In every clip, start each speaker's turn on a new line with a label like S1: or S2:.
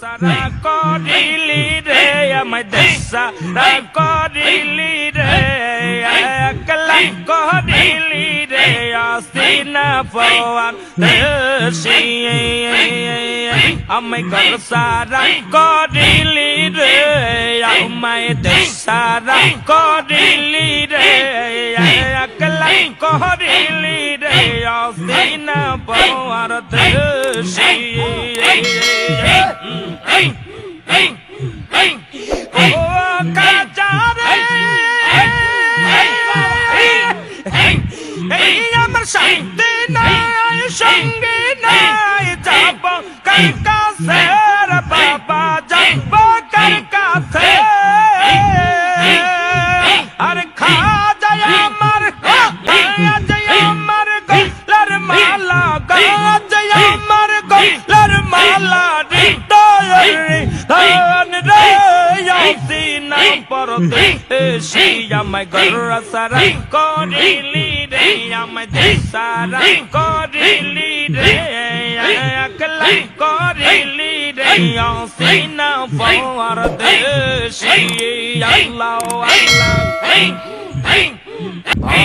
S1: সারা করিলি রে আমায় দেশারা করিলি রে করিলি রে আসিনা পওয়ান দেশি আমায় ঘর সারা করিলি রে আমায় দেশারা করিলি রে একলা করিলি রে আসিনা পওয়ার দেশি ও কাজারে আমার শান্তি নাই, সঙ্গে নাই যাব। কার কাছে বাবা যাব, কার কাছে? আর খা যায় আমার যায় আমার গলার মালা গা আমার গলার এসি আমায় গর সারা করিলি রে আমায় দেশারা করিলি রে একলা করিলি রে সিনা পরতে এসি আল্লাহ আল্লাহ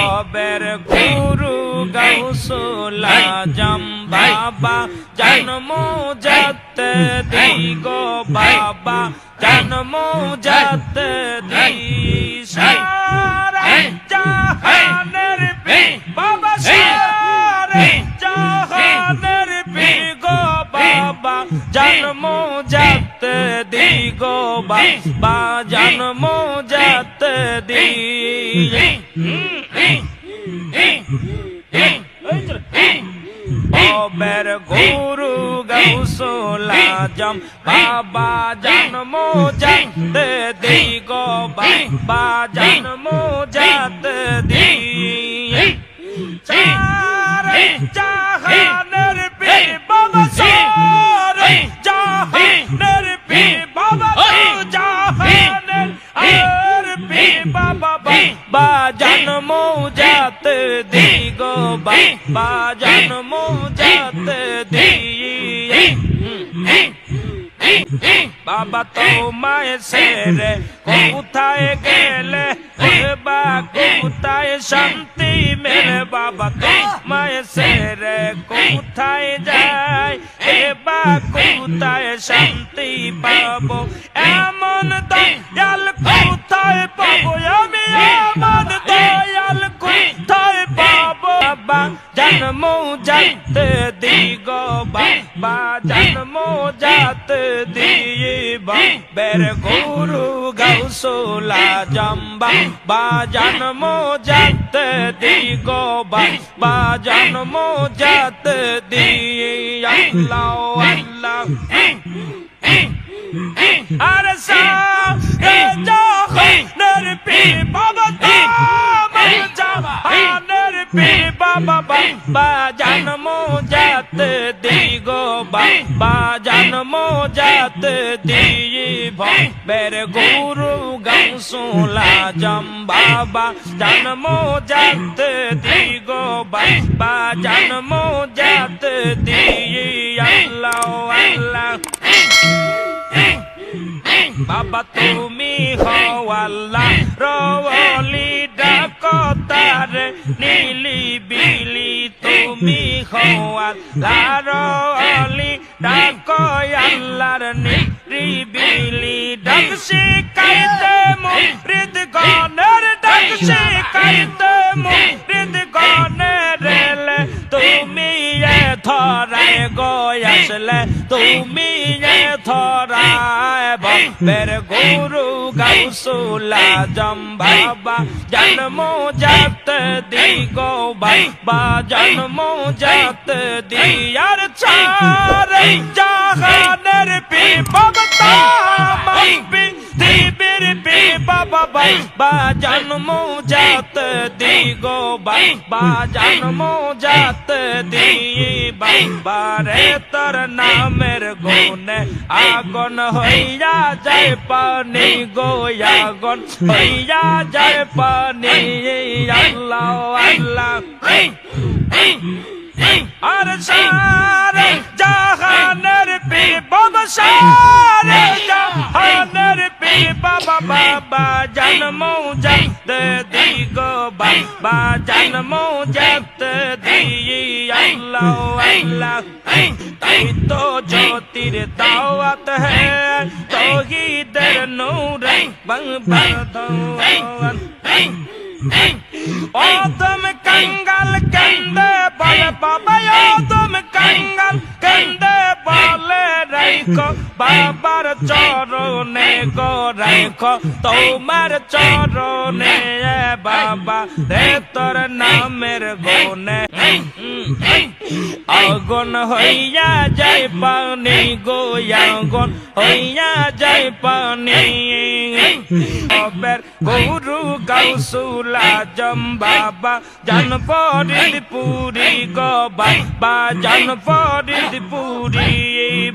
S1: অবের গুরু গৌসলা জম বাবা জন্ম যত দিগো বাবা, জন্ম যত দি সারা জাহানের পি বাবা সারা জাহানের পি গো বাবা, জন্ম যত দিগো বাবা জন্ম যত দি অবের গুরু গৌসলা জম বাবা জন্ম যাত দি গো বাবা জন্ম যাত দি চার জাহানের পি বাবা চার বাবা বা জন্ম যাত দি গো বাবা জন্ম যাত দি বাবা তোমায় সেরে কোথায় গেলে? বা, কোথায় শান্তি মেলে? বাবা তোমায় সেরে কোথায় যায়? বা, কোথায় শান্তি পাবো? এমন দয়াল কোথায় পাবো? আমি এমন দয়াল কোথায় পাবো? বাবা জন্ম যাত দিগ। বাবা জন্ম যাত দিয়ে বের গুরু গৌসলা জম্বা বা জন্ম যাত দিগ বাজান মো যাতে দিয়া আল্লাহ আল্লাহ। আর সা জাহানের পি, বাবা তামার জাহানের পি, বাবা বাবা জন্ম যাত দিগ বাবা জন্ম যাত দিয়ে বের গুরু গৌসুলা জম, বাবা জন্ম যাত দিগ বাবা জন্ম যাত দিয়ে আল্লাহ আল্লাহ। বাবা, তুমি হওয়াল্লা রওলি ডাকতার নীলি বিলি তুমি হওয়াল্লা রওলি ডাক আল্লাহর নিরিবিলি। ডাক শিকাইতে মুরিদ গনের ডাক শিকাইতে মুরিদ গনের ধরায় গয়াসলে তুমি ধরায় বের গুরু গৌসুলা জম বাবা জন্ম জাত দি গো বাবা জন্ম জাত দিয়ার চার জাহানের পি বাবা বাবা জন্ম জাত দি গো বাবা জন্ম জাত দি বাবা রে তোর নামের গুণে আগুন হইয়া যায় পানি গো আগুন হইয়া যায় পানি আল্লাহ আল্লাহ। আর সারে জাহানের বিপদ সারে বাবা মোজাত দিয়ে আল্লাহ আল্লাহ এই তো জ্যোতির দাওয়াত হ্যাঁ তোহিদের নূর বং দাওয়াত বাবার চরণে গো রাইখো তোমার চরণে বাবা রে তোর নামের গুণে। আগুন হইয়া যায় পানি গো, আগুন হইয়া যায় পানি। অবের গরু জম বাবা, জান পরিদ পুরি গো বাবা, জান পরিদ পুরি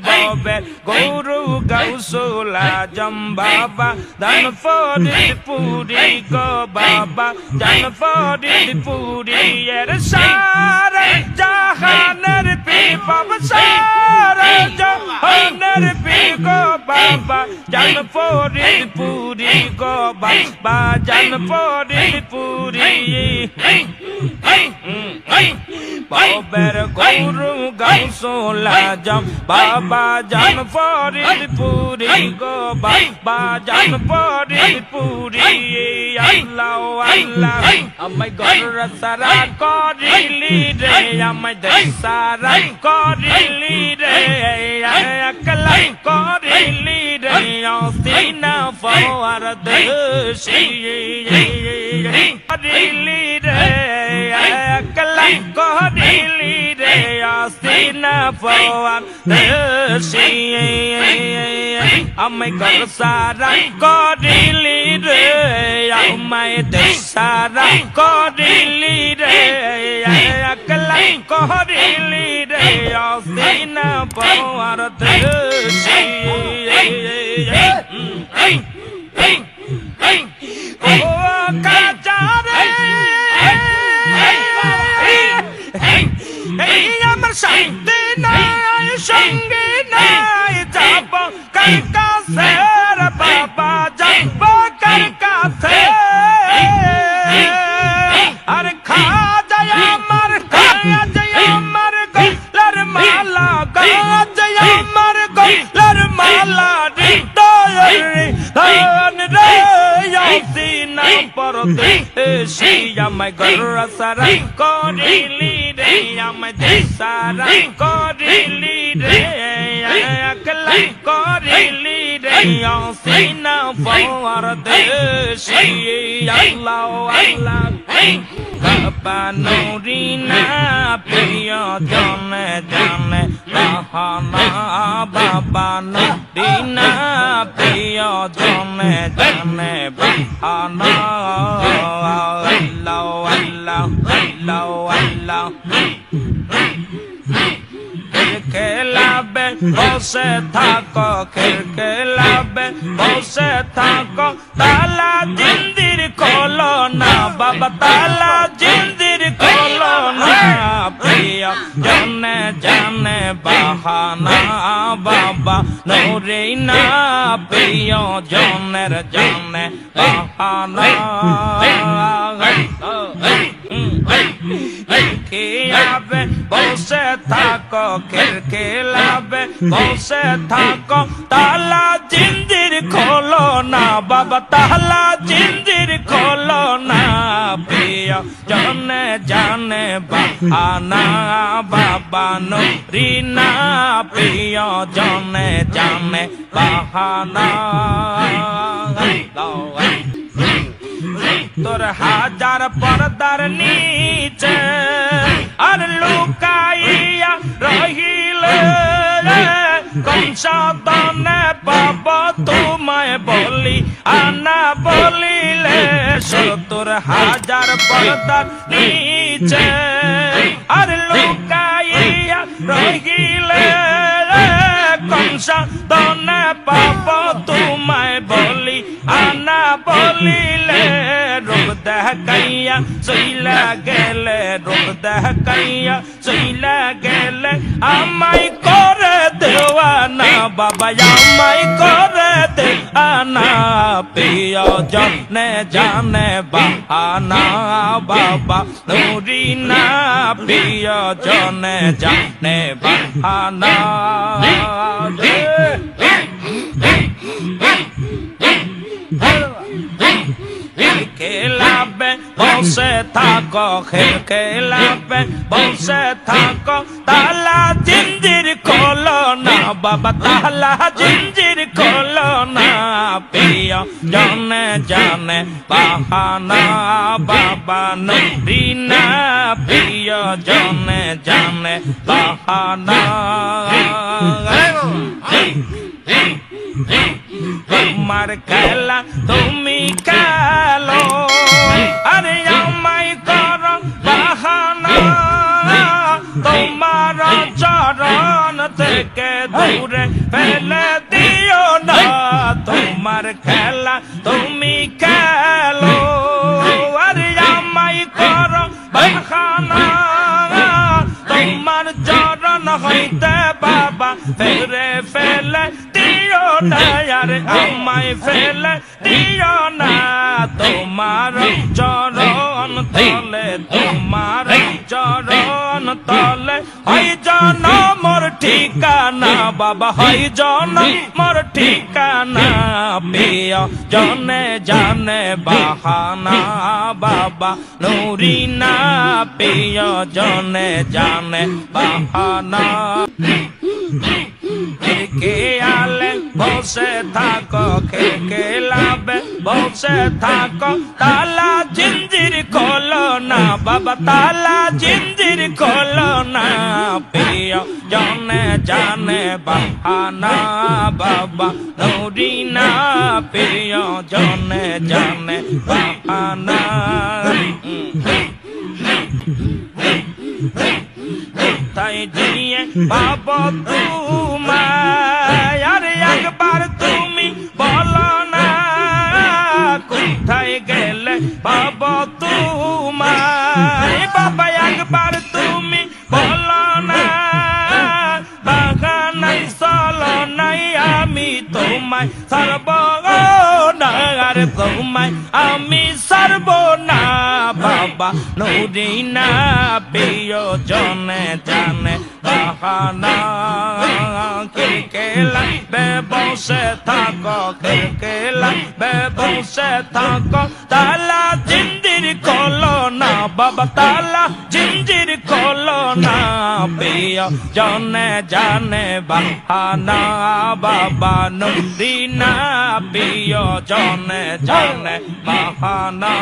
S1: ববের গরু গাউসুলা জম বাবা জান পরিদ পুরি গো বাবা জান পরিদ পুরি এর সারা জাহানের পিপাব সারা জাহানের পিগো বাবা জান পরিদ পুরি গো বাবা জান পরিদ পুরি বাবের গৌরু গাউসোলা জাম বাবা জান পরিদ পুরি গো বাবা জান পরিদ পুরি আল্লাহ আল্লাহ আমায় গর সারা করিলি রে আমায় দসারা করিলি রে আকলা করিলি রে সিনা ফওয়ার দশি করিলি রে আকলা করিলি রে সিনা ফওয়ার দশি আমায় গর সারা করিলি রে আমায় দসারা করিলি রে আকলা করিলি রে সিনা ফওয়ার দশি ও কাজারে শান্তি নাই, সঙ্গে নাই যাব কার কাছে বাবা, যাব কার কাছে আর খা যায় আমার খা যায় আমার, গলার মালা গা যায় আমার, গলার মালা রে রে সে আমায় গর সারা করিলি রে, আমায় দেসারা করিলি রে আকলা করিলি রে সিনা পরতে সে আল্লাহ আল্লাহ বাবা নুরিনা প্রিয় জনে জানে বাহানা বাবা নুরিনা প্রিয় জনে জানে বাহানা আল্লাহ আল্লাহ আল্লাহ আল্লাহ খেলাবে বসে থাকো খেল খেলাবে বসে থাকো তালা জিন্দির খোলো না বাবা তালা জিন্দির খোলো না প্রিয় জনে জানে বাহানা বাবা নোরে না প্রিয় জনের জানে বাহানা খেয়াবে বসে থাকো খেল খেলাবে বসে থাকো তালা জিন্দির খোলো না বাবা তালা জিন্দির খোলো না প্রিয় জনে জানে বাহানা বাবা রিনা প্রিয় জনে জানে বাহানা তোর হাজার পর্দার নিচে আর লুকাইয়া রহিল কংসাদনে পাব তোমায় বলি, আনা বলিলে তোর হাজার পর্দার নিচে আর লুকাইয়া রহিলে কংসাদনে পাব তোমায় বলি, আনা বলিলে দেখাইয়া চইলা গেলে রূপ দেখাইয়া চইলা গেলে আমায় করে দেওয়ানা বাবা আমায় করে দেওয়ানা প্রিয় জনে জানে বাহানা বাবা নুরি না প্রিয় জনে জানে বাহানা খেলাবে বসে থাকো খেল খেলাবে বসে থাকো তালা জিঞ্জির খোলো না বাবা তালা জিঞ্জির খোলো না প্রিয় জনে জানে বাহানা বাবা নদীনা প্রিয় জনে জানে বাহানা তোমার খেলা তুমি খেলো আরে আমায় কর বাহানা, তোমার চরণ থেকে দূরে ফেলে দিও না। তোমার খেলা, তুমি খেলো। আরে আমায় কর বাহানা, তোমার চরণ হইতে বাবা, ফেরে আরে আমায় ফেলে দিও না। তোমার চরণ তলে তোমার চরণ তলে। হয় জন মোর ঠিকানা বাবা হয় জন মোর ঠিকানা। প্রিয় জনে জানে বাহানা বাবা নুরি না প্রিয় জনে জানে বাহানা। আলে বসে থাকো কে কে লাবে বসে থাকো তালা জিঞ্জির খোলো না বাবা তালা জিঞ্জির খোলো না প্রিয় জনে জানে বাহানা বাবা নুরি না প্রিয় জনে জানে বাহানা তাই দিয়ে পাব তোমায়। আরে একবার তুমি বলো না, কোথায় গেলে পাব তোমায়। বাবা, একবার তুমি বলো না বাগানাই চলো নাই আমি তোমায় সর্ব তোমায় আমি বাবা নুরি না, প্রিয় জনে জানে, বাহানা কেলা বে বসে থাকো কেলা বে বসে থাকো। তালা জিন্দির খোলো না বাবা, তালা জিঞ্জির খোলো না প্রিয় জনে জানে, বাহানা বাবা নুরি না, প্রিয় জনে জানে, বাহানা।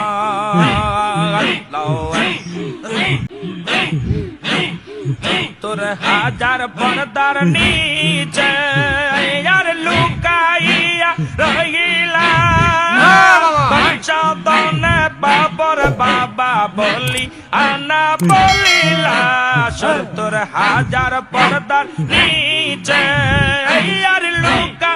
S1: তোর হাজার পর্দার নিচে আর লুকাইয়া রহিলা বাঞ্চাদনে বাবর বাবা বলি আনা বলিলা তোর হাজার পর্দার নিচে আর লুকা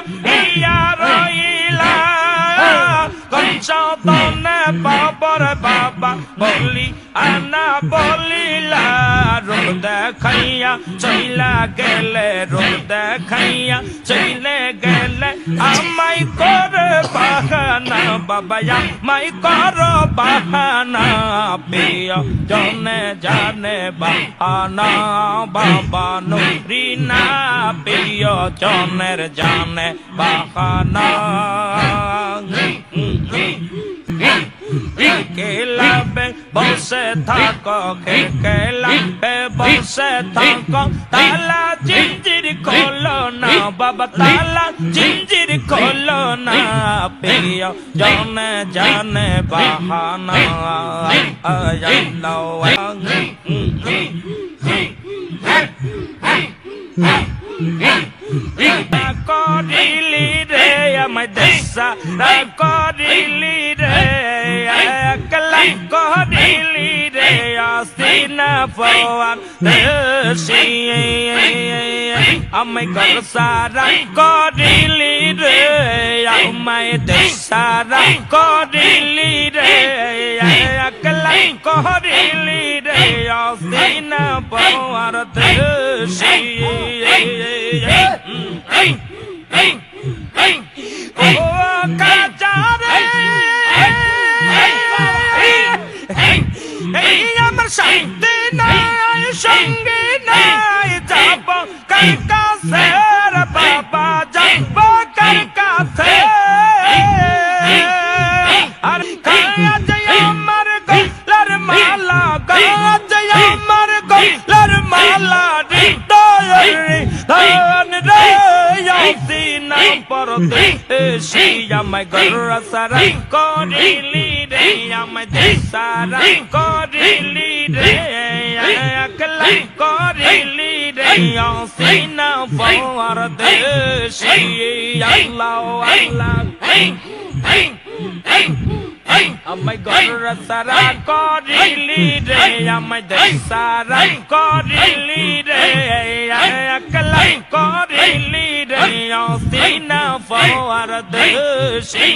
S1: কঞ্চাদনে বাবর বাবা বলি আনা বলিলা রূপ দেখাইয়া চইলা গেলে রূপ দেখাইয়া চইলে গেলে আমায় করে বাহানা বাবা আমায় কর বাহানা প্রিয় জনে জানে বাহানা বাবা নুরি না প্রিয় জনের জানে বাহানা বসে থাকো কেলাবে বসে থাকো তালা জিঞ্জির খোলো না বাবা তালা জিঞ্জির খোলো না প্রিয় জনে জানে বাহানা করিলি রে আমায় দেশা করিলি রে একলা করিলি রে আসিনা পওয়ান দেশি আমায় ঘর সারা করিলি রে আমায় দেশারা করিলি রে করিলি রে অসিনা পাওয়ার দেশি ও কাজারে এই আমার শান্তি নাই সঙ্গে নাই যাব কার কাছে বাবা যাব কার কাছে আর কাজ আমার মালা কাজ আমার গলার মালা হৃদয়ের ধন রে সিনা পরতে সে আমায় গর সারা করিলি রে আমায় দেশারা করিলি রে একলা করিলি রে সিনা পর দেশি আল্লাহ আল্লাহ আমায় গর সারা করিলি রে আমায় সারা করিলি রে একলা করিলি রে সিনা পর দেশি